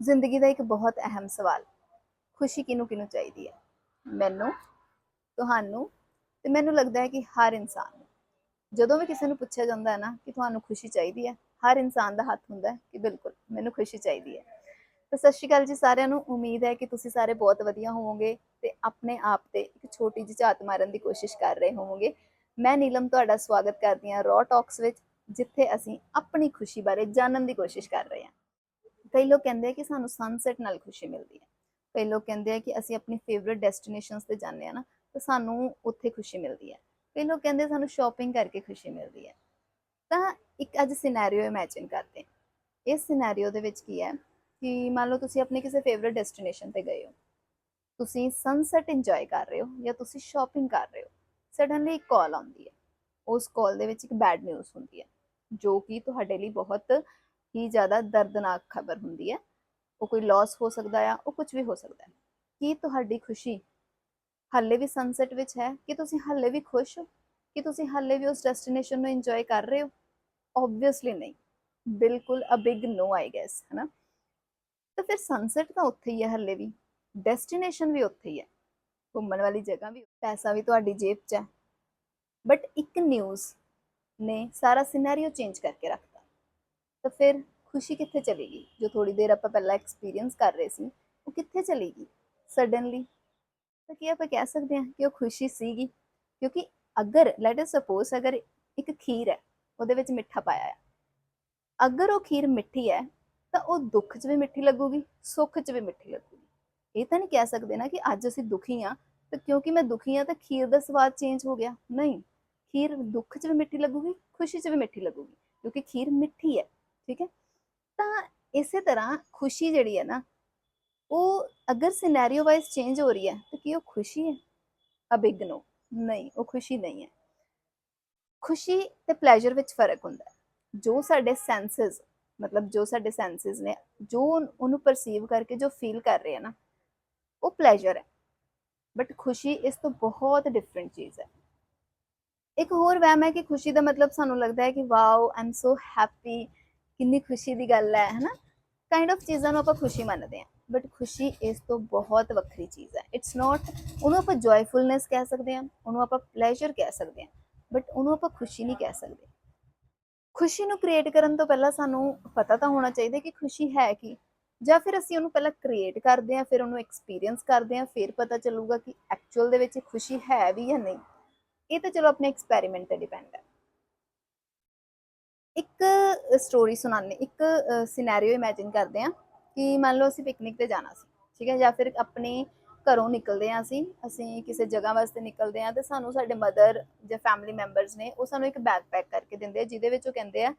ਜ਼ਿੰਦਗੀ ਦਾ ਇੱਕ ਬਹੁਤ ਅਹਿਮ ਸਵਾਲ, ਖੁਸ਼ੀ ਕਿਹਨੂੰ ਕਿਹਨੂੰ ਚਾਹੀਦੀ ਹੈ? ਮੈਨੂੰ, ਤੁਹਾਨੂੰ ਤੇ ਮੈਨੂੰ ਲੱਗਦਾ ਹੈ ਕਿ ਹਰ ਇਨਸਾਨ ਨੂੰ। ਜਦੋਂ ਵੀ ਕਿਸੇ ਨੂੰ ਪੁੱਛਿਆ ਜਾਂਦਾ ਹੈ ਨਾ ਕਿ ਤੁਹਾਨੂੰ ਖੁਸ਼ੀ ਚਾਹੀਦੀ ਹੈ, ਹਰ ਇਨਸਾਨ ਦਾ ਹੱਥ ਹੁੰਦਾ ਹੈ ਕਿ ਬਿਲਕੁਲ, ਮੈਨੂੰ ਖੁਸ਼ੀ ਚਾਹੀਦੀ ਹੈ। ਤਾਂ ਸਤਿ ਸ਼੍ਰੀ ਅਕਾਲ ਜੀ ਸਾਰਿਆਂ ਨੂੰ, ਉਮੀਦ ਹੈ ਕਿ ਤੁਸੀਂ ਸਾਰੇ ਬਹੁਤ ਵਧੀਆ ਹੋਵੋਗੇ ਤੇ ਆਪਣੇ ਆਪ ਤੇ ਇੱਕ ਛੋਟੀ ਜਿਹੀ ਝਾਤ ਮਾਰਨ ਦੀ ਕੋਸ਼ਿਸ਼ ਕਰ ਰਹੇ ਹੋਵੋਗੇ। ਮੈਂ ਨੀਲਮ ਤੁਹਾਡਾ ਸਵਾਗਤ ਕਰਦੀ ਹਾਂ ਰॉ ਟਾਕਸ ਵਿੱਚ, ਜਿੱਥੇ ਅਸੀਂ ਆਪਣੀ ਖੁਸ਼ੀ ਬਾਰੇ ਜਾਣਨ ਦੀ ਕੋਸ਼ਿਸ਼ ਕਰ ਰਹੇ ਹਾਂ। ਕਈ ਲੋਕ ਕਹਿੰਦੇ ਆ ਕਿ ਸਾਨੂੰ ਸਨਸੈਟ ਨਾਲ ਖੁਸ਼ੀ ਮਿਲਦੀ ਹੈ। ਕਈ ਲੋਕ ਕਹਿੰਦੇ ਆ ਕਿ ਅਸੀਂ ਆਪਣੀ ਫੇਵਰਿਟ ਡੈਸਟੀਨੇਸ਼ਨਸ ਤੇ ਜਾਂਦੇ ਆ ਨਾ, ਤਾਂ ਸਾਨੂੰ ਉੱਥੇ ਖੁਸ਼ੀ ਮਿਲਦੀ ਹੈ। ਕਈ ਲੋਕ ਕਹਿੰਦੇ ਸਾਨੂੰ ਸ਼ਾਪਿੰਗ ਕਰਕੇ ਖੁਸ਼ੀ ਮਿਲਦੀ ਹੈ। ਤਾਂ ਇੱਕ ਅੱਜ ਸਿਨੈਰੀਓ ਇਮੇਜਿਨ ਕਰਦੇ ਇਸ ਸਿਨੈਰੀਓ ਦੇ ਵਿੱਚ ਕੀ ਹੈ ਕਿ ਮੰਨ ਲਓ ਤੁਸੀਂ ਆਪਣੇ ਕਿਸੇ ਫੇਵਰਿਟ ਡੈਸਟੀਨੇਸ਼ਨ ਤੇ ਗਏ ਹੋ। ਤੁਸੀਂ ਸਨਸੈਟ ਇੰਜੋਏ ਕਰ ਰਹੇ ਹੋ ਜਾਂ ਤੁਸੀਂ ਸ਼ਾਪਿੰਗ ਕਰ ਰਹੇ ਹੋ। ਸਡਨਲੀ ਇੱਕ ਕਾਲ ਆਉਂਦੀ ਹੈ। ਉਸ ਕਾਲ ਦੇ ਵਿੱਚ ਇੱਕ ਬੈਡ ਨਿਊਜ਼ ਹੁੰਦੀ ਹੈ, ਜੋ ਕਿ ਤੁਹਾਡੇ ਲਈ ਬਹੁਤ ਹੀ ਜ਼ਿਆਦਾ ਦਰਦਨਾਕ ਖਬਰ ਹੁੰਦੀ ਹੈ। ਉਹ ਕੋਈ ਲਾਸ ਹੋ ਸਕਦਾ ਆ, ਉਹ ਕੁਝ ਵੀ ਹੋ ਸਕਦਾ ਹੈ। ਕੀ ਤੁਹਾਡੀ ਖੁਸ਼ੀ ਹਾਲੇ ਵੀ ਸਨਸੈਟ ਵਿੱਚ ਹੈ? ਕਿ ਤੁਸੀਂ ਹਾਲੇ ਵੀ ਖੁਸ਼ ਹੋ? ਕਿ ਤੁਸੀਂ ਹਾਲੇ ਵੀ ਉਸ ਡੈਸਟੀਨੇਸ਼ਨ ਨੂੰ ਇੰਜੋਏ ਕਰ ਰਹੇ ਹੋ? ਆਬਵੀਅਸਲੀ ਨਹੀਂ। ਬਿਲਕੁਲ ਅ ਬਿਗ ਨੋ ਆਈ ਗੈਸ ਹੈ ਨਾ ਤਾਂ ਫਿਰ ਸਨਸੈਟ ਤਾਂ ਉੱਥੇ ਹੀ ਹੈ ਹਾਲੇ ਵੀ। ਡੈਸਟੀਨੇਸ਼ਨ ਵੀ ਉੱਥੇ ਹੀ ਹੈ। ਘੁੰਮਣ ਵਾਲੀ ਜਗ੍ਹਾ ਵੀ, ਪੈਸਾ ਵੀ ਤੁਹਾਡੀ ਜੇਬ 'ਚ ਹੈ। ਬਟ ਇੱਕ ਨਿਊਜ਼ ਨੇ ਸਾਰਾ ਸਿਨੈਰੀਓ ਚੇਂਜ ਕਰਕੇ ਰੱਖਤਾ। ਤਾਂ ਫਿਰ ਖੁਸ਼ੀ ਕਿੱਥੇ ਚਲੇਗੀ? ਜੋ ਥੋੜੀ ਦੇਰ ਆਪਾਂ ਪਹਿਲਾਂ ਐਕਸਪੀਰੀਅੰਸ ਕਰ ਰਹੇ ਸੀ, ਉਹ ਕਿੱਥੇ ਚਲੇਗੀ? ਸਡਨਲੀ ਤਾਂ ਕੀ ਆਪਾਂ ਕਹਿ ਸਕਦੇ ਹਾਂ ਕਿ ਉਹ ਖੁਸ਼ੀ ਸੀਗੀ? ਕਿਉਂਕਿ ਅਗਰ ਲੈਟ ਅਸ ਸਪੋਜ਼ ਅਗਰ ਇੱਕ ਖੀਰ ਹੈ, ਉਹਦੇ ਵਿੱਚ ਮਿੱਠਾ ਪਾਇਆ ਹੈ ਅਗਰ ਉਹ ਖੀਰ ਮਿੱਠੀ ਹੈ, ਤਾਂ ਉਹ ਦੁੱਖ 'ਚ ਵੀ ਮਿੱਠੀ ਲੱਗੂਗੀ, ਸੁੱਖ 'ਚ ਵੀ ਮਿੱਠੀ ਲੱਗੂਗੀ। ਇਹ ਤਾਂ ਨਹੀਂ ਕਹਿ ਸਕਦੇ ਨਾ ਕਿ ਅੱਜ ਅਸੀਂ ਦੁਖੀ ਆ ਤਾਂ ਕਿਉਂਕਿ ਮੈਂ ਦੁਖੀ ਆ ਤਾਂ ਖੀਰ ਦਾ ਸਵਾਦ ਚੇਂਜ ਹੋ ਗਿਆ। ਨਹੀਂ, ਖੀਰ ਦੁੱਖ 'ਚ ਵੀ ਮਿੱਠੀ ਲੱਗੂਗੀ, ਖੁਸ਼ੀ 'ਚ ਵੀ ਮਿੱਠੀ ਲੱਗੂਗੀ, ਕਿਉਂਕਿ ਖੀਰ ਮਿੱਠੀ ਹੈ। ਠੀਕ ਹੈ? ਤਾਂ ਇਸੇ ਤਰ੍ਹਾਂ ਖੁਸ਼ੀ ਜਿਹੜੀ ਹੈ ਨਾ, ਉਹ ਅਗਰ ਸਿਨੈਰੀਓ ਵਾਈਜ਼ ਚੇਂਜ ਹੋ ਰਹੀ ਹੈ, ਤਾਂ ਕੀ ਉਹ ਖੁਸ਼ੀ ਹੈ? A big no. ਨਹੀਂ, ਉਹ ਖੁਸ਼ੀ ਨਹੀਂ ਹੈ। ਖੁਸ਼ੀ ਤੇ ਪਲੇਜ਼ਰ ਵਿੱਚ ਫ਼ਰਕ ਹੁੰਦਾ ਹੈ। ਜੋ ਸਾਡੇ ਸੈਂਸਸ ਮਤਲਬ ਜੋ ਸਾਡੇ ਸੈਂਸਸ ਨੇ, ਜੋ ਉਹਨੂੰ ਪਰਸੀਵ ਕਰਕੇ ਜੋ ਫੀਲ ਕਰ ਰਹੇ ਆ ਨਾ, ਉਹ ਪਲੇਜ਼ਰ ਹੈ। ਬਟ ਖੁਸ਼ੀ ਇਸ ਤੋਂ ਬਹੁਤ ਡਿਫਰੈਂਟ ਚੀਜ਼ ਹੈ। ਇੱਕ ਹੋਰ ਵਹਿਮ ਹੈ ਕਿ ਖੁਸ਼ੀ ਦਾ ਮਤਲਬ ਸਾਨੂੰ ਲੱਗਦਾ ਹੈ ਕਿ ਵਾਓ ਆਮ ਸੋ ਹੈਪੀ ਕਿੰਨੀ ਖੁਸ਼ੀ ਦੀ ਗੱਲ ਹੈ, ਹਨਾ? ਕਾਈਂਡ ਆਫ ਚੀਜ਼ਾਂ ਨੂੰ ਆਪਾਂ ਖੁਸ਼ੀ ਮੰਨਦੇ ਹਾਂ ਬਟ ਖੁਸ਼ੀ ਇਸ ਤੋਂ ਬਹੁਤ ਵੱਖਰੀ ਚੀਜ਼ ਹੈ। ਇਟਸ ਨਾਟ ਉਹਨੂੰ ਆਪਾਂ ਜੋਇਫੁਲਨੈਸ ਕਹਿ ਸਕਦੇ ਹਾਂ, ਉਹਨੂੰ ਆਪਾਂ ਪਲੇਜ਼ਰ ਕਹਿ ਸਕਦੇ ਹਾਂ ਬਟ ਉਹਨੂੰ ਆਪਾਂ ਖੁਸ਼ੀ ਨਹੀਂ ਕਹਿ ਸਕਦੇ। ਖੁਸ਼ੀ ਨੂੰ ਕ੍ਰੀਏਟ ਕਰਨ ਤੋਂ ਪਹਿਲਾਂ ਸਾਨੂੰ ਪਤਾ ਤਾਂ ਹੋਣਾ ਚਾਹੀਦਾ ਕਿ ਖੁਸ਼ੀ ਹੈ ਕੀ, ਜਾਂ ਫਿਰ ਅਸੀਂ ਉਹਨੂੰ ਪਹਿਲਾਂ ਕ੍ਰੀਏਟ ਕਰਦੇ ਹਾਂ, ਫਿਰ ਉਹਨੂੰ ਐਕਸਪੀਰੀਅੰਸ ਕਰਦੇ ਹਾਂ, ਫਿਰ ਪਤਾ ਚੱਲੂਗਾ ਕਿ ਐਕਚੁਅਲ ਦੇ ਵਿੱਚ ਖੁਸ਼ੀ ਹੈ ਵੀ ਜਾਂ ਨਹੀਂ। ਇਹ ਤਾਂ ਚਲੋ ਆਪਣੇ ਐਕਸਪੈਰੀਮੈਂਟ ਤੇ ਡਿਪੈਂਡ ਹੈ। ਇੱਕ ਸਟੋਰੀ ਸੁਣਾਉਂਦੇ ਇੱਕ ਸਿਨੈਰੀਓ ਇਮੇਜਿਨ ਕਰਦੇ ਹਾਂ ਕਿ ਮੰਨ ਲਓ ਅਸੀਂ ਪਿਕਨਿਕ ਤੇ ਜਾਣਾ ਸੀ, ਠੀਕ ਹੈ, ਜਾਂ ਫਿਰ ਆਪਣੇ ਘਰੋਂ ਨਿਕਲਦੇ ਹਾਂ ਅਸੀਂ ਅਸੀਂ ਕਿਸੇ ਜਗ੍ਹਾ ਵਾਸਤੇ ਨਿਕਲਦੇ ਹਾਂ ਤੇ ਸਾਨੂੰ ਸਾਡੇ ਮਦਰ ਜਾਂ ਫੈਮਿਲੀ ਮੈਂਬਰਸ ਨੇ ਉਹ ਸਾਨੂੰ ਇੱਕ ਬੈਗ ਪੈਕ ਕਰਕੇ ਦਿੰਦੇ ਆ, ਜਿਹਦੇ ਵਿੱਚ ਉਹ ਕਹਿੰਦੇ ਆ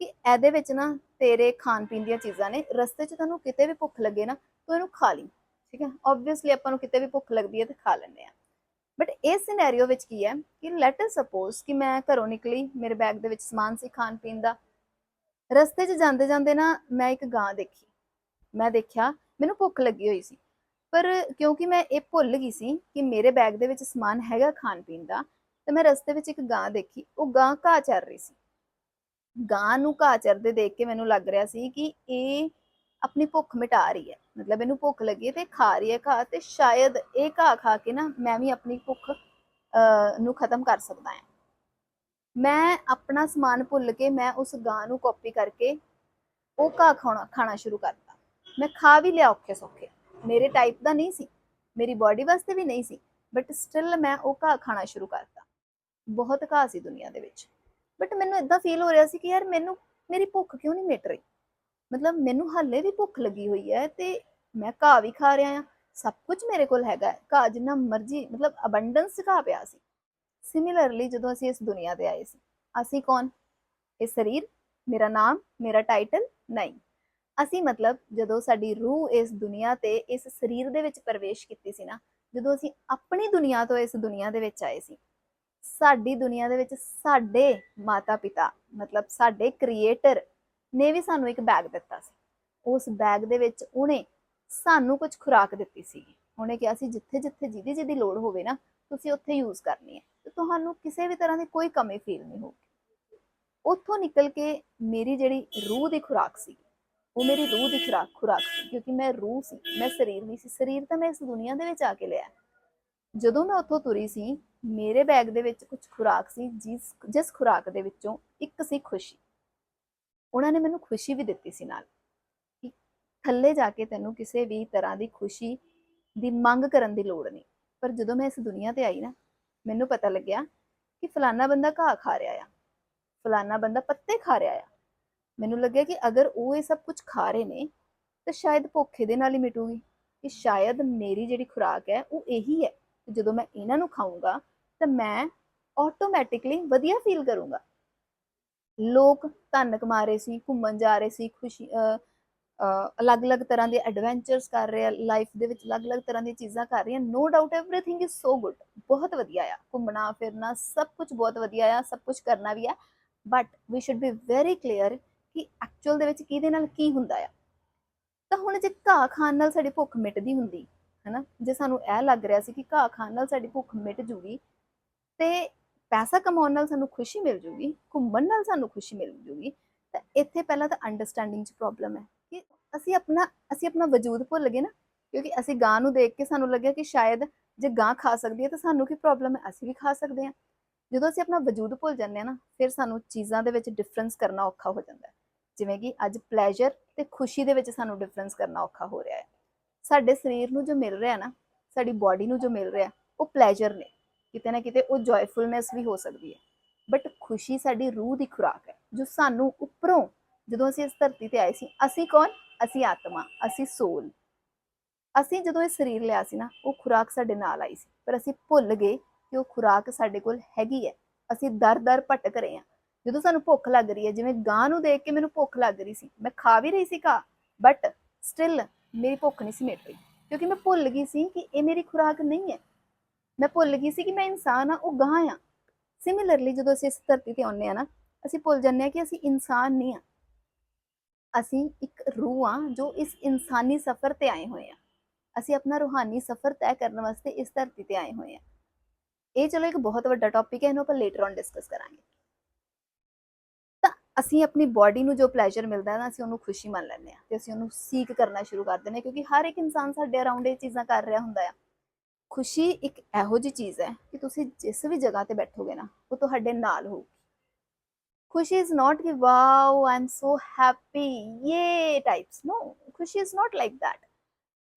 ਕਿ ਇਹਦੇ ਵਿੱਚ ਨਾ ਤੇਰੇ ਖਾਣ ਪੀਣ ਦੀਆਂ ਚੀਜ਼ਾਂ ਨੇ, ਰਸਤੇ 'ਚ ਤੁਹਾਨੂੰ ਕਿਤੇ ਵੀ ਭੁੱਖ ਲੱਗੇ ਨਾ, ਤੂੰ ਇਹਨੂੰ ਖਾ ਲਈ, ਠੀਕ ਹੈ। ਆਬਵੀਅਸਲੀ ਆਪਾਂ ਨੂੰ ਕਿਤੇ ਵੀ ਭੁੱਖ ਲੱਗਦੀ ਹੈ ਤੇ ਖਾ ਲੈਂਦੇ ਆ ਬਟ ਇਸ ਸਿਨੈਰੀਓ ਵਿੱਚ ਕੀ ਹੈ ਕਿ ਲੈਟ ਅਸ ਸਪੋਜ਼ ਕਿ ਮੈਂ ਘਰੋਂ ਨਿਕਲੀ, ਮੇਰੇ ਬੈਗ ਦੇ ਵਿੱਚ ਸਮਾਨ ਸੀ ਖਾਣ ਪੀਣ ਦਾ। ਰਸਤੇ 'ਚ ਜਾਂਦੇ ਜਾਂਦੇ ਨਾ ਮੈਂ ਇੱਕ ਗਾਂ ਦੇਖੀ। ਮੈਂ ਦੇਖਿਆ, ਮੈਨੂੰ ਭੁੱਖ ਲੱਗੀ ਹੋਈ ਸੀ। ਪਰ ਕਿਉਂਕਿ ਮੈਂ ਇਹ ਭੁੱਲ ਗਈ ਸੀ ਕਿ ਮੇਰੇ ਬੈਗ ਦੇ ਵਿੱਚ ਸਮਾਨ ਹੈਗਾ ਖਾਣ ਪੀਣ ਦਾ, ਤੇ ਮੈਂ ਰਸਤੇ ਵਿੱਚ ਇੱਕ ਗਾਂ ਦੇਖੀ। ਉਹ ਗਾਂ ਘਾਹ ਚਰ ਰਹੀ ਸੀ। ਗਾਂ ਨੂੰ ਘਾਹ ਚਰਦੇ ਦੇਖ ਕੇ ਮੈਨੂੰ ਲੱਗ ਰਿਹਾ ਸੀ ਕਿ ਇਹ ਆਪਣੀ ਭੁੱਖ ਮਿਟਾ ਰਹੀ ਹੈ। ਮਤਲਬ ਇਹਨੂੰ ਭੁੱਖ ਲੱਗੀ ਤੇ ਖਾ ਰਹੀ ਹੈ ਘਾਹ ਤੇ ਸ਼ਾਇਦ ਇਹ ਘਾਹ ਖਾ ਕੇ ਨਾ ਮੈਂ ਵੀ ਆਪਣੀ ਭੁੱਖ ਅਹ, ਨੂੰ ਖਤਮ ਕਰ ਸਕਦਾ ਹਾਂ। ਮੈਂ ਆਪਣਾ ਸਮਾਨ ਭੁੱਲ ਕੇ ਮੈਂ ਉਸ ਗਾਂ ਨੂੰ ਕਾਪੀ ਕਰਕੇ ਉਹ ਘਾਹ ਖਾਣਾ ਖਾਣਾ ਸ਼ੁਰੂ ਕਰਤਾ। ਮੈਂ ਖਾ ਵੀ ਲਿਆ ਔਖੇ ਸੌਖੇ। ਮੇਰੇ ਟਾਈਪ ਦਾ ਨਹੀਂ ਸੀ। ਮੇਰੀ ਬਾਡੀ ਵਾਸਤੇ ਵੀ ਨਹੀਂ ਸੀ। ਬਟ ਸਟਿਲ ਮੈਂ ਉਹ ਘਾਹ ਖਾਣਾ ਸ਼ੁਰੂ ਕਰਤਾ। ਬਹੁਤ ਘਾਹ ਸੀ ਦੁਨੀਆ ਦੇ ਵਿੱਚ। ਬਟ ਮੈਨੂੰ ਇਦਾਂ ਫੀਲ ਹੋ ਰਿਹਾ ਸੀ ਕਿ ਯਾਰ ਮੈਨੂੰ ਮੇਰੀ ਭੁੱਖ ਕਿਉਂ ਨਹੀਂ ਮਿਟ ਰਹੀ? ਮਤਲਬ ਮੈਨੂੰ ਹਾਲੇ ਵੀ ਭੁੱਖ ਲੱਗੀ ਹੋਈ ਹੈ ਤੇ ਮੈਂ ਘਾਹ ਵੀ ਖਾ ਰਿਹਾ ਆ ਸਭ ਕੁਝ ਮੇਰੇ ਕੋਲ ਹੈਗਾ ਹੈ। ਘਾਹ ਜਿੰਨਾ ਮਰਜ਼ੀ, ਮਤਲਬ ਅਬੰਡੈਂਸ ਘਾਹ ਪਿਆ ਸੀ। ਸਿਮਿਲਰਲੀ ਜਦੋਂ ਅਸੀਂ ਇਸ ਦੁਨੀਆ ਤੇ ਆਏ ਸੀ, ਅਸੀਂ ਕੌਣ? ਇਹ ਸਰੀਰ, ਮੇਰਾ ਨਾਮ, ਮੇਰਾ ਟਾਈਟਲ ਨਹੀਂ। ਅਸੀਂ ਮਤਲਬ ਜਦੋਂ ਸਾਡੀ ਰੂਹ ਇਸ ਦੁਨੀਆ ਤੇ ਇਸ ਸਰੀਰ ਦੇ ਵਿੱਚ ਪ੍ਰਵੇਸ਼ ਕੀਤੀ ਸੀ ਨਾ, ਜਦੋਂ ਅਸੀਂ ਆਪਣੀ ਦੁਨੀਆ ਤੋਂ ਇਸ ਦੁਨੀਆ ਦੇ ਵਿੱਚ ਆਏ ਸੀ, ਸਾਡੀ ਦੁਨੀਆ ਦੇ ਵਿੱਚ ਸਾਡੇ ਮਾਤਾ ਪਿਤਾ ਮਤਲਬ ਸਾਡੇ ਕ੍ਰੀਏਟਰ ਨੇ ਵੀ ਸਾਨੂੰ ਇੱਕ ਬੈਗ ਦਿੱਤਾ ਸੀ। ਉਸ ਬੈਗ ਦੇ ਵਿੱਚ ਉਹਨੇ ਸਾਨੂੰ ਕੁਝ ਖੁਰਾਕ ਦਿੱਤੀ ਸੀ। ਉਹਨੇ ਕਿਹਾ ਸੀ, ਜਿੱਥੇ ਜਿੱਥੇ ਜਿਹਦੀ ਜਿਹਦੀ ਲੋੜ ਹੋਵੇ ਨਾ, ਤੁਸੀਂ ਉੱਥੇ ਯੂਜ਼ ਕਰਨੀ ਹੈ। ਤੇ ਤੁਹਾਨੂੰ ਕਿਸੇ ਵੀ ਤਰ੍ਹਾਂ ਦੀ ਕੋਈ ਕਮੀ ਫੀਲ ਨਹੀਂ ਹੋਊਗੀ। ਉੱਥੋਂ ਨਿਕਲ ਕੇ ਮੇਰੀ ਜਿਹੜੀ ਰੂਹ ਦੀ ਖੁਰਾਕ ਸੀ, ਉਹ ਮੇਰੀ ਰੂਹ ਦੀ ਖੁਰਾਕ ਖੁਰਾਕ ਸੀ, ਕਿਉਂਕਿ ਮੈਂ ਰੂਹ ਸੀ, ਮੈਂ ਸਰੀਰ ਨਹੀਂ ਸੀ। ਸਰੀਰ ਤਾਂ ਮੈਂ ਇਸ ਦੁਨੀਆ ਦੇ ਵਿੱਚ ਆ ਕੇ ਲਿਆ। ਜਦੋਂ ਮੈਂ ਉੱਥੋਂ ਤੁਰੀ ਸੀ, ਮੇਰੇ ਬੈਗ ਦੇ ਵਿੱਚ ਕੁਝ ਖੁਰਾਕ ਸੀ, ਜਿਸ ਜਿਸ ਖੁਰਾਕ ਦੇ ਵਿੱਚੋਂ ਇੱਕ ਸੀ ਖੁਸ਼ੀ। ਉਹਨਾਂ ਨੇ ਮੈਨੂੰ ਖੁਸ਼ੀ ਵੀ ਦਿੱਤੀ ਸੀ ਨਾਲ ਕਿ ਥੱਲੇ ਜਾ ਕੇ ਤੈਨੂੰ ਕਿਸੇ ਵੀ ਤਰ੍ਹਾਂ ਦੀ ਖੁਸ਼ੀ ਦੀ ਮੰਗ ਕਰਨ ਦੀ ਲੋੜ ਨਹੀਂ। ਪਰ ਜਦੋਂ ਮੈਂ ਇਸ ਦੁਨੀਆ ਤੇ ਆਈ ਨਾ, ਮੈਨੂੰ ਪਤਾ ਲੱਗਿਆ ਕਿ ਫਲਾਨਾ ਬੰਦਾ ਘਾਹ ਖਾ ਰਿਹਾ ਆ। ਫਲਾਨਾ ਬੰਦਾ ਪੱਤੇ ਖਾ ਰਿਹਾ ਆ। ਮੈਨੂੰ ਲੱਗਿਆ ਕਿ ਅਗਰ ਉਹ ਇਹ ਸਭ ਕੁਝ ਖਾ ਰਹੇ ਨੇ, ਤਾਂ ਸ਼ਾਇਦ ਭੁੱਖੇ ਦੇ ਨਾਲ ਹੀ ਮਿਟੂਗੀ। ਕਿ ਸ਼ਾਇਦ ਮੇਰੀ ਜਿਹੜੀ ਖੁਰਾਕ ਹੈ, ਉਹ ਇਹੀ ਹੈ। ਜਦੋਂ ਮੈਂ ਇਹਨਾਂ ਨੂੰ ਖਾਊਂਗਾ, ਤਾਂ ਮੈਂ ਆਟੋਮੈਟਿਕਲੀ ਵਧੀਆ ਫੀਲ ਕਰੂੰਗਾ। ਲੋਕ ਧਨ ਕਮਾ ਰਹੇ ਸੀ ਘੁੰਮਣ ਜਾ ਰਹੇ ਸੀ ਖੁਸ਼ੀ ਅਹ, ਅਹ, ਅਲੱਗ-ਅਲੱਗ ਤਰ੍ਹਾਂ ਦੇ ਐਡਵੈਂਚਰਸ ਕਰ ਰਹੇ ਆ ਲਾਈਫ ਦੇ ਵਿੱਚ ਅਲੱਗ-ਅਲੱਗ ਤਰ੍ਹਾਂ ਦੀਆਂ ਚੀਜ਼ਾਂ ਕਰ ਰਹੇ ਆ no doubt everything is so good ਬਹੁਤ ਵਧੀਆ ਆ ਘੁੰਮਣਾ ਫਿਰਨਾ ਸਭ ਕੁਝ ਬਹੁਤ ਵਧੀਆ ਆ ਸਭ ਕੁਝ ਕਰਨਾ ਵੀ ਆ but we should be very clear ਕਿ ਐਕਚੁਅਲ ਦੇ ਵਿੱਚ ਕਿਹਦੇ ਨਾਲ ਕੀ ਹੁੰਦਾ ਆ ਤਾਂ ਹੁਣ ਜੇ ਘਾਹ ਖਾਣ ਨਾਲ ਸਾਡੀ ਭੁੱਖ ਮਿਟਦੀ ਹੁੰਦੀ ਹੈਨਾ ਜੇ ਸਾਨੂੰ ਇਹ ਲੱਗ ਰਿਹਾ ਸੀ ਕਿ ਘਾਹ ਖਾਣ ਨਾਲ ਸਾਡੀ ਭੁੱਖ ਮਿਟ ਜੂਗੀ ਤੇ ਪੈਸਾ ਕਮਾਉਣ ਨਾਲ ਸਾਨੂੰ ਖੁਸ਼ੀ ਮਿਲ ਜੂਗੀ, ਘੁੰਮਣ ਨਾਲ ਸਾਨੂੰ ਖੁਸ਼ੀ ਮਿਲ ਜੂਗੀ, ਤਾਂ ਇੱਥੇ ਪਹਿਲਾਂ ਤਾਂ ਅੰਡਰਸਟੈਂਡਿੰਗ 'ਚ ਪ੍ਰੋਬਲਮ ਹੈ ਕਿ ਅਸੀਂ ਆਪਣਾ ਅਸੀਂ ਆਪਣਾ ਵਜੂਦ ਭੁੱਲ ਗਏ ਨਾ, ਕਿਉਂਕਿ ਅਸੀਂ ਗਾਂ ਨੂੰ ਦੇਖ ਕੇ ਸਾਨੂੰ ਲੱਗਿਆ ਕਿ ਸ਼ਾਇਦ ਜੇ ਗਾਂ ਖਾ ਸਕਦੀ ਹੈ ਤਾਂ ਸਾਨੂੰ ਕੀ ਪ੍ਰੋਬਲਮ ਹੈ, ਅਸੀਂ ਵੀ ਖਾ ਸਕਦੇ ਹਾਂ। ਜਦੋਂ ਅਸੀਂ ਆਪਣਾ ਵਜੂਦ ਭੁੱਲ ਜਾਂਦੇ ਹਾਂ ਨਾ, ਫਿਰ ਸਾਨੂੰ ਚੀਜ਼ਾਂ ਦੇ ਵਿੱਚ ਡਿਫਰੈਂਸ ਕਰਨਾ ਔਖਾ ਹੋ ਜਾਂਦਾ ਹੈ। ਜਿਵੇਂ ਕਿ ਅੱਜ ਪਲੇਜ਼ਰ ਤੇ ਖੁਸ਼ੀ ਦੇ ਵਿੱਚ ਸਾਨੂੰ ਡਿਫਰੈਂਸ ਕਰਨਾ ਔਖਾ ਹੋ ਰਿਹਾ ਹੈ। ਸਾਡੇ ਸਰੀਰ ਨੂੰ ਜੋ ਮਿਲ ਰਿਹਾ ਨਾ, ਸਾਡੀ ਬਾਡੀ ਨੂੰ ਜੋ ਮਿਲ ਰਿਹਾ, ਉਹ ਪਲੇਜ਼ਰ ਨੇ। ਕਿਤੇ ਨਾ ਕਿਤੇ ਉਹ ਜੋਇਫੁਲਨੈਸ ਵੀ ਹੋ ਸਕਦੀ ਹੈ। ਬਟ ਖੁਸ਼ੀ ਸਾਡੀ ਰੂਹ ਦੀ ਖੁਰਾਕ ਹੈ, ਜੋ ਸਾਨੂੰ ਉੱਪਰੋਂ ਜਦੋਂ ਅਸੀਂ ਇਸ ਧਰਤੀ ਤੇ ਆਏ ਸੀ, ਅਸੀਂ ਕੌਣ? ਅਸੀਂ ਆਤਮਾ, ਅਸੀਂ ਸੋਲ ਅਸੀਂ ਜਦੋਂ ਇਹ ਸਰੀਰ ਲਿਆ ਸੀ ਨਾ, ਉਹ ਖੁਰਾਕ ਸਾਡੇ ਨਾਲ ਆਈ ਸੀ। ਪਰ ਅਸੀਂ ਭੁੱਲ ਗਏ ਕਿ ਉਹ ਖੁਰਾਕ ਸਾਡੇ ਕੋਲ ਹੈਗੀ ਹੈ। ਅਸੀਂ ਦਰ-ਦਰ ਭਟਕ ਰਹੇ ਹਾਂ। ਜਦੋਂ ਸਾਨੂੰ ਭੁੱਖ ਲੱਗ ਰਹੀ ਹੈ, ਜਿਵੇਂ ਗਾਂ ਨੂੰ ਦੇਖ ਕੇ ਮੈਨੂੰ ਭੁੱਖ ਲੱਗ ਰਹੀ ਸੀ, ਮੈਂ ਖਾ ਵੀ ਰਹੀ ਸੀ ਘਾਹ ਬਟ ਸਟਿਲ ਮੇਰੀ ਭੁੱਖ ਨਹੀਂ ਸੀ ਮਿਟ ਰਹੀ। ਕਿਉਂਕਿ ਮੈਂ ਭੁੱਲ ਗਈ ਸੀ ਕਿ ਇਹ ਮੇਰੀ ਖੁਰਾਕ ਨਹੀਂ ਹੈ। ਮੈਂ ਭੁੱਲ ਗਈ ਸੀ ਕਿ ਮੈਂ ਇਨਸਾਨ ਆ ਉਹ ਗਾਂ ਆ। ਸਿਮਿਲਰਲੀ ਜਦੋਂ ਅਸੀਂ ਇਸ ਧਰਤੀ ਤੇ ਆਉਂਦੇ ਆ ਨਾ, ਅਸੀਂ ਭੁੱਲ ਜਾਂਦੇ ਆ ਕਿ ਅਸੀਂ ਇਨਸਾਨ ਨਹੀਂ ਆ ਅਸੀਂ ਇੱਕ ਰੂਹ ਆ ਜੋ ਇਸ ਇਨਸਾਨੀ ਸਫ਼ਰ ਤੇ ਆਏ ਹੋਏ ਆ ਅਸੀਂ ਆਪਣਾ ਰੂਹਾਨੀ ਸਫ਼ਰ ਤੈਅ ਕਰਨ ਵਾਸਤੇ ਇਸ ਧਰਤੀ ਤੇ ਆਏ ਹੋਏ ਆ ਇਹ ਚਲੋ ਇੱਕ ਬਹੁਤ ਵੱਡਾ ਟੌਪਿਕ ਹੈ, ਇਹਨੂੰ ਆਪਾਂ ਲੇਟਰ ਔਨ ਡਿਸਕਸ ਕਰਾਂਗੇ। ਤਾਂ ਅਸੀਂ ਆਪਣੀ ਬਾਡੀ ਨੂੰ ਜੋ ਪਲੇਜ਼ਰ ਮਿਲਦਾ ਹੈ ਨਾ, ਅਸੀਂ ਉਹਨੂੰ ਖੁਸ਼ੀ ਮੰਨ ਲੈਂਦੇ ਆ ਤੇ ਅਸੀਂ ਉਹਨੂੰ ਸੀਕ ਕਰਨਾ ਸ਼ੁਰੂ ਕਰ ਦਿੰਦੇ ਹਾਂ, ਕਿਉਂਕਿ ਹਰ ਇੱਕ ਇਨਸਾਨ ਸਾਡੇ ਅਰਾਊਂਡ ਇਹ ਚੀਜ਼ਾਂ ਕਰ ਰਿਹਾ ਹੁੰਦਾ ਆ। ਖੁਸ਼ੀ ਇੱਕ ਇਹੋ ਜਿਹੀ ਚੀਜ਼ ਹੈ ਕਿ ਤੁਸੀਂ ਜਿਸ ਵੀ ਜਗ੍ਹਾ ਤੇ ਬੈਠੋਗੇ ਨਾ, ਉਹ ਤੁਹਾਡੇ ਨਾਲ ਹੋਊਗੀ। ਖੁਸ਼ੀ ਇਜ਼ ਨਾਟ ਕਿ wow I am so happy ਇਹ ਟਾਈਪਸ ਨੋ ਖੁਸ਼ੀ ਇਜ਼ ਨਾਟ ਲਾਈਕ ਥੈਟ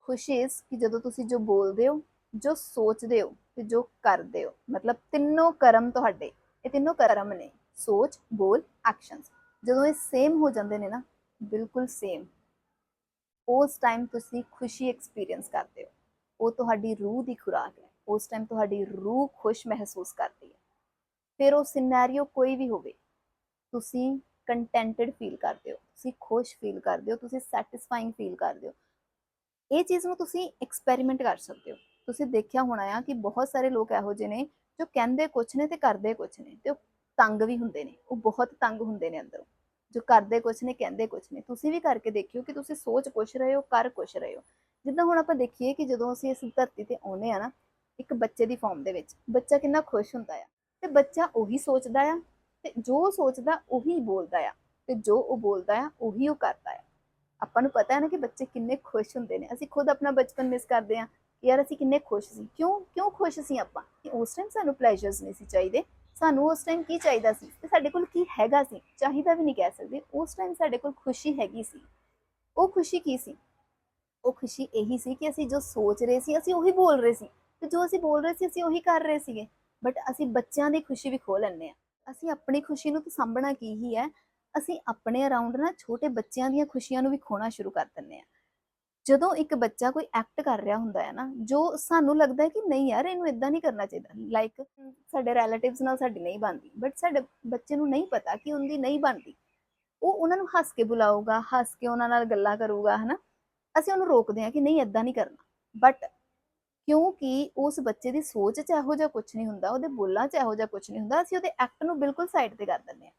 ਖੁਸ਼ੀ ਇਜ਼ ਕਿ ਜਦੋਂ ਤੁਸੀਂ ਜੋ ਬੋਲਦੇ ਹੋ, ਜੋ ਸੋਚਦੇ ਹੋ ਤੇ ਜੋ ਕਰਦੇ ਹੋ, ਮਤਲਬ ਤਿੰਨੋਂ ਕਰਮ ਤੁਹਾਡੇ, ਇਹ ਤਿੰਨੋਂ ਕਰਮ ਨੇ, ਸੋਚ, ਬੋਲ ਐਕਸ਼ਨਸ ਜਦੋਂ ਇਹ ਸੇਮ ਹੋ ਜਾਂਦੇ ਨੇ ਨਾ, ਬਿਲਕੁਲ ਸੇਮ ਉਸ ਟਾਈਮ ਤੁਸੀਂ ਖੁਸ਼ੀ ਐਕਸਪੀਰੀਅੰਸ ਕਰਦੇ ਹੋ। ਉਹ ਤੁਹਾਡੀ ਰੂਹ ਦੀ ਖੁਰਾਕ ਹੈ। ਉਸ ਟਾਈਮ ਤੁਹਾਡੀ ਰੂਹ ਖੁਸ਼ ਮਹਿਸੂਸ ਕਰਦੀ ਹੈ। ਫਿਰ ਉਹ ਸਿਨੈਰੀਓ ਕੋਈ ਵੀ ਹੋਵੇ, ਤੁਸੀਂ ਕੰਟੈਂਟਡ ਫੀਲ ਕਰਦੇ ਹੋ, ਤੁਸੀਂ ਖੁਸ਼ ਫੀਲ ਕਰਦੇ ਹੋ, ਤੁਸੀਂ ਸੈਟੀਸਫਾਈਂਗ ਫੀਲ ਕਰਦੇ ਹੋ। ਇਹ ਚੀਜ਼ ਨੂੰ ਤੁਸੀਂ ਐਕਸਪੈਰੀਮੈਂਟ ਕਰ ਸਕਦੇ ਹੋ। ਤੁਸੀਂ ਦੇਖਿਆ ਹੋਣਾ ਆ ਕਿ ਬਹੁਤ ਸਾਰੇ ਲੋਕ ਇਹੋ ਜਿਹੇ ਨੇ ਜੋ ਕਹਿੰਦੇ ਕੁਛ ਨੇ ਤੇ ਕਰਦੇ ਕੁਛ ਨੇ ਤੇ ਉਹ ਤੰਗ ਵੀ ਹੁੰਦੇ ਨੇ, ਉਹ ਬਹੁਤ ਤੰਗ ਹੁੰਦੇ ਨੇ ਅੰਦਰੋਂ। ਜੋ ਕਰਦੇ ਕੁਛ ਨੇ, ਕਹਿੰਦੇ ਕੁਛ ਨੇ। ਤੁਸੀਂ ਵੀ ਕਰਕੇ ਦੇਖਿਓ ਕਿ ਤੁਸੀਂ ਸੋਚ ਕੁਛ ਰਹੇ ਹੋ, ਕਰ ਕੁਛ ਰਹੇ ਹੋ। ਜਿੱਦਾਂ ਹੁਣ ਆਪਾਂ ਦੇਖੀਏ ਕਿ ਜਦੋਂ ਅਸੀਂ ਇਸ ਧਰਤੀ ਤੇ ਆਉਨੇ ਆ ਨਾ, ਇੱਕ ਬੱਚੇ ਦੀ ਫਾਰਮ ਦੇ ਵਿੱਚ, ਬੱਚਾ ਕਿੰਨਾ ਖੁਸ਼ ਹੁੰਦਾ ਆ, ਤੇ ਬੱਚਾ ਉਹੀ ਸੋਚਦਾ ਆ, ਤੇ ਜੋ ਸੋਚਦਾ ਉਹੀ ਬੋਲਦਾ ਆ, ਤੇ ਜੋ ਉਹ ਬੋਲਦਾ ਆ, ਉਹੀ ਉਹ ਕਰਦਾ ਆ। ਆਪਾਂ ਨੂੰ ਪਤਾ ਹੈ ਨਾ ਕਿ ਬੱਚੇ ਕਿੰਨੇ ਖੁਸ਼ ਹੁੰਦੇ ਨੇ। ਅਸੀਂ ਖੁਦ ਆਪਣਾ ਬਚਪਨ ਮਿਸ ਕਰਦੇ ਆ ਯਾਰ ਅਸੀਂ ਕਿੰਨੇ ਖੁਸ਼ ਸੀ। ਕਿਉਂ ਕਿਉਂ ਖੁਸ਼ ਸੀ ਆਪਾਂ? ਕਿ ਉਸ ਟਾਈਮ ਸਾਨੂੰ ਪਲੇਜ਼ਰਸ ਨਹੀਂ ਸੀ ਚਾਹੀਦੇ, ਸਾਨੂੰ ਉਸ ਟਾਈਮ ਕੀ ਚਾਹੀਦਾ ਸੀ? ਤੇ ਸਾਡੇ ਕੋਲ ਕੀ ਹੈਗਾ ਸੀ? ਚਾਹੀਦਾ ਵੀ ਨਹੀਂ ਕਹਿ ਸਕਦੇ। ਉਸ ਟਾਈਮ ਸਾਡੇ ਕੋਲ ਖੁਸ਼ੀ ਹੈਗੀ ਸੀ। ਉਹ ਖੁਸ਼ੀ ਕੀ ਸੀ? ਉਹ ਖੁਸ਼ੀ ਇਹੀ ਸੀ ਕਿ ਅਸੀਂ ਜੋ ਸੋਚ ਰਹੇ ਸੀ, ਅਸੀਂ ਉਹੀ ਬੋਲ ਰਹੇ ਸੀ ਤੇ ਜੋ ਅਸੀਂ ਬੋਲ ਰਹੇ ਸੀ, ਅਸੀਂ ਉਹੀ ਕਰ ਰਹੇ ਸੀਗੇ। ਬਟ ਅਸੀਂ ਬੱਚਿਆਂ ਦੀ ਖੁਸ਼ੀ ਵੀ ਖੋ ਲੈਂਦੇ ਆ ਅਸੀਂ ਆਪਣੀ ਖੁਸ਼ੀ ਨੂੰ ਤਾਂ ਸਾਂਭਣਾ ਕੀ ਹੀ ਹੈ? ਅਸੀਂ ਆਪਣੇ ਅਰਾਊਂਡ ਨਾ ਛੋਟੇ ਬੱਚਿਆਂ ਦੀਆਂ ਖੁਸ਼ੀਆਂ ਨੂੰ ਵੀ ਖੋਣਾ ਸ਼ੁਰੂ ਕਰ ਦਿੰਦੇ ਆ ਜਦੋਂ ਇੱਕ ਬੱਚਾ ਕੋਈ ਐਕਟ ਕਰ ਰਿਹਾ ਹੁੰਦਾ ਹੈ ਨਾ, ਜੋ ਸਾਨੂੰ ਲੱਗਦਾ ਹੈ ਕਿ ਨਹੀਂ ਯਾਰ, ਇਹਨੂੰ ਇਦਾਂ ਨਹੀਂ ਕਰਨਾ ਚਾਹੀਦਾ। ਲਾਈਕ ਸਾਡੇ ਰਿਲੇਟਿਵਸ ਨਾਲ ਸਾਡੀ ਨਹੀਂ ਬਣਦੀ ਬਟ ਸਾਡੇ ਬੱਚੇ ਨੂੰ ਨਹੀਂ ਪਤਾ ਕਿ ਉਹਦੀ ਨਹੀਂ ਬਣਦੀ। ਉਹ ਉਹਨਾਂ ਨੂੰ ਹੱਸ ਕੇ ਬੁਲਾਊਗਾ, ਹੱਸ ਕੇ ਉਹਨਾਂ ਨਾਲ ਗੱਲਾਂ ਕਰੂਗਾ, ਹਨਾ? ਅਸੀਂ ਉਹਨੂੰ ਰੋਕਦੇ ਹਾਂ ਕਿ ਨਹੀਂ ਇਦਾਂ ਨਹੀਂ ਕਰਨਾ। ਬਟ ਕਿਉਂਕਿ ਉਸ ਬੱਚੇ ਦੀ ਸੋਚ 'ਚ ਇਹੋ ਜਿਹਾ ਕੁਝ ਨਹੀਂ ਹੁੰਦਾ, ਉਹਦੇ ਬੋਲਾਂ 'ਚ ਇਹੋ ਜਿਹਾ ਕੁਝ ਨਹੀਂ ਹੁੰਦਾ, ਅਸੀਂ ਉਹਦੇ ਐਕਟ ਨੂੰ ਬਿਲਕੁਲ ਸਾਈਡ ਤੇ ਕਰ ਦਿੰਦੇ ਹਾਂ।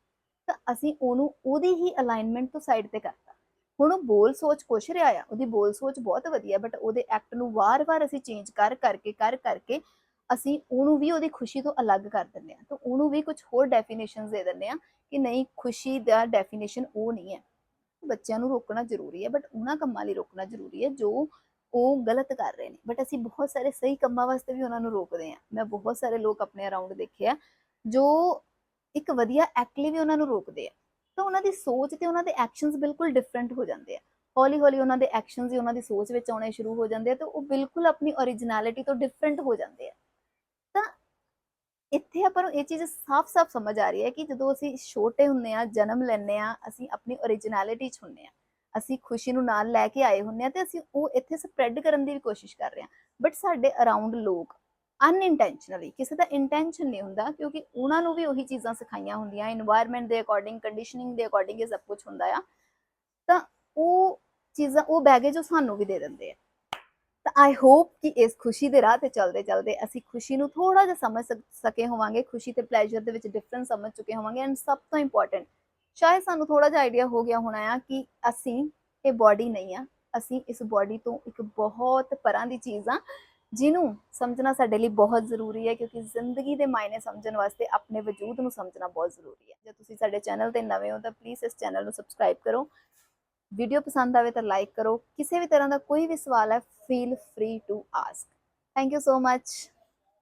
ਤਾਂ ਅਸੀਂ ਉਹਨੂੰ ਉਹਦੀ ਹੀ ਅਲਾਈਨਮੈਂਟ ਤੋਂ ਸਾਈਡ ਤੇ ਕਰਤਾ। ਹੁਣ ਉਹ ਬੋਲ ਸੋਚ ਕੁਛ ਰਿਹਾ ਆ, ਉਹਦੀ ਬੋਲ ਸੋਚ ਬਹੁਤ ਵਧੀਆ ਬਟ ਉਹਦੇ ਐਕਟ ਨੂੰ ਵਾਰ-ਵਾਰ ਅਸੀਂ ਚੇਂਜ ਕਰ, ਕਰਕੇ ਕਰ, ਕਰਕੇ ਅਸੀਂ ਉਹਨੂੰ ਵੀ ਉਹਦੀ ਖੁਸ਼ੀ ਤੋਂ ਅਲੱਗ ਕਰ ਦਿੰਦੇ ਆ ਤਾਂ ਉਹਨੂੰ ਵੀ ਕੁਝ ਹੋਰ ਡੈਫੀਨੇਸ਼ਨਸ ਦੇ ਦਿੰਦੇ ਆ ਕਿ ਨਹੀਂ, ਖੁਸ਼ੀ ਦਾ ਡੈਫੀਨੇਸ਼ਨ ਉਹ ਨਹੀਂ ਹੈ। ਬੱਚਿਆਂ ਨੂੰ ਰੋਕਣਾ ਜ਼ਰੂਰੀ ਹੈ ਬਟ ਉਹਨਾਂ ਕੰਮਾਂ ਲਈ ਰੋਕਣਾ ਜ਼ਰੂਰੀ ਹੈ, ਜੋ ਉਹ ਗਲਤ ਕਰ ਰਹੇ ਨੇ। ਬਟ ਅਸੀਂ ਬਹੁਤ ਸਾਰੇ ਸਹੀ ਕੰਮਾਂ ਵਾਸਤੇ ਵੀ ਉਹਨਾਂ ਨੂੰ ਰੋਕਦੇ ਹਾਂ। ਮੈਂ ਬਹੁਤ ਸਾਰੇ ਲੋਕ ਆਪਣੇ ਅਰਾਊਂਡ ਦੇਖੇ ਆ, ਜੋ ਇੱਕ ਵਧੀਆ ਐਕਟ ਲਈ ਵੀ ਉਹਨਾਂ ਨੂੰ ਰੋਕਦੇ ਆ। ਤਾਂ ਉਹਨਾਂ ਦੀ ਸੋਚ ਤੇ ਉਹਨਾਂ ਦੇ ਐਕਸ਼ਨਸ ਬਿਲਕੁਲ ਡਿਫਰੈਂਟ ਹੋ ਜਾਂਦੇ ਆ। ਹੌਲੀ ਹੌਲੀ ਉਹਨਾਂ ਦੇ ਐਕਸ਼ਨਸ ਹੀ ਉਹਨਾਂ ਦੀ ਸੋਚ ਵਿੱਚ ਆਉਣੇ ਸ਼ੁਰੂ ਹੋ ਜਾਂਦੇ ਆ ਤੇ ਉਹ ਬਿਲਕੁਲ ਆਪਣੀ ਓਰੀਜਨੈਲਿਟੀ ਤੋਂ ਡਿਫਰੈਂਟ ਹੋ ਜਾਂਦੇ ਆ। ਇੱਥੇ ਆਪਾਂ ਨੂੰ ਇਹ ਚੀਜ਼ ਸਾਫ਼-ਸਾਫ਼ ਸਮਝ ਆ ਰਹੀ ਹੈ ਕਿ ਜਦੋਂ ਅਸੀਂ ਛੋਟੇ ਹੁੰਨੇ ਆ ਜਨਮ ਲੈਨੇ ਆ ਅਸੀਂ ਆਪਣੀ origignality 'ਚ ਹੁੰਨੇ ਆ ਅਸੀਂ ਖੁਸ਼ੀ ਨੂੰ ਨਾਲ ਲੈ ਕੇ ਆਏ ਹੁੰਨੇ ਆ ਤੇ ਅਸੀਂ ਉਹ ਇੱਥੇ ਸਪਰੈਡ ਕਰਨ ਦੀ ਵੀ ਕੋਸ਼ਿਸ਼ ਕਰ ਰਹੇ ਆ ਬਟ ਸਾਡੇ ਅਰਾਊਂਡ ਲੋਕ ਅਨਇੰਟੈਂਸ਼ਨਲੀ ਕਿਸੇ ਦਾ ਇੰਟੈਂਸ਼ਨ ਨਹੀਂ ਹੁੰਦਾ ਕਿਉਂਕਿ ਉਹਨਾਂ ਨੂੰ ਵੀ ਉਹੀ ਚੀਜ਼ਾਂ ਸਿਖਾਈਆਂ ਹੁੰਦੀਆਂ এনवायरमेंट ਦੇ ਅਕੋਰਡਿੰਗ ਕੰਡੀਸ਼ਨਿੰਗ ਦੇ ਅਕੋਰਡਿੰਗ ਇਹ ਸਭ ਕੁਝ ਹੁੰਦਾ ਆ। ਤਾਂ ਉਹ ਚੀਜ਼ਾਂ, ਉਹ ਬੈਗੇਜ ਉਹ ਸਾਨੂੰ ਵੀ ਦੇ ਦਿੰਦੇ ਆ। ਤਾਂ ਆਈ ਹੋਪ ਕਿ ਇਸ ਖੁਸ਼ੀ ਦੇ ਰਾਹ ਤੇ ਚੱਲਦੇ ਚੱਲਦੇ ਅਸੀਂ ਖੁਸ਼ੀ ਨੂੰ ਥੋੜਾ ਜਿਹਾ ਸਮਝ ਸਕ- ਸਕੇ ਹੋਵਾਂਗੇ, ਖੁਸ਼ੀ ਤੇ ਪਲੇਜ਼ਰ ਦੇ ਵਿੱਚ ਡਿਫਰੈਂਸ ਸਮਝ ਚੁੱਕੇ ਹੋਵਾਂਗੇ ਐਂਡ ਸਭ ਤੋਂ ਇੰਪੋਰਟੈਂਟ ਸ਼ਾਇਦ ਸਾਨੂੰ ਥੋੜਾ ਜਿਹਾ ਆਈਡੀਆ ਹੋ ਗਿਆ ਹੋਣਾ ਆ ਕਿ ਅਸੀਂ ਇਹ ਬਾਡੀ ਨਹੀਂ ਆ, ਅਸੀਂ ਇਸ ਬਾਡੀ ਤੋਂ ਇੱਕ ਬਹੁਤ ਪਰਾਂ ਦੀ ਚੀਜ਼ ਆ ਜਿਹਨੂੰ ਸਮਝਣਾ ਸਾਡੇ ਲਈ ਬਹੁਤ ਜ਼ਰੂਰੀ ਹੈ ਕਿਉਂਕਿ ਜ਼ਿੰਦਗੀ ਦੇ ਮਾਇਨੇ ਸਮਝਣ ਵਾਸਤੇ ਆਪਣੇ ਵਜੂਦ ਨੂੰ ਸਮਝਣਾ ਬਹੁਤ ਜ਼ਰੂਰੀ ਹੈ। ਜੇ ਤੁਸੀਂ ਸਾਡੇ ਚੈਨਲ ਤੇ ਨਵੇਂ ਹੋ ਤਾਂ ਪਲੀਜ਼ ਇਸ ਚੈਨਲ ਨੂੰ ਸਬਸਕ੍ਰਾਈਬ ਕਰੋ ਵੀਡੀਓ ਪਸੰਦ ਆਵੇ ਤਾਂ ਲਾਈਕ ਕਰੋ। ਕਿਸੇ ਵੀ ਤਰ੍ਹਾਂ ਦਾ ਕੋਈ ਵੀ ਸਵਾਲ ਹੈ feel free to ask thank you so much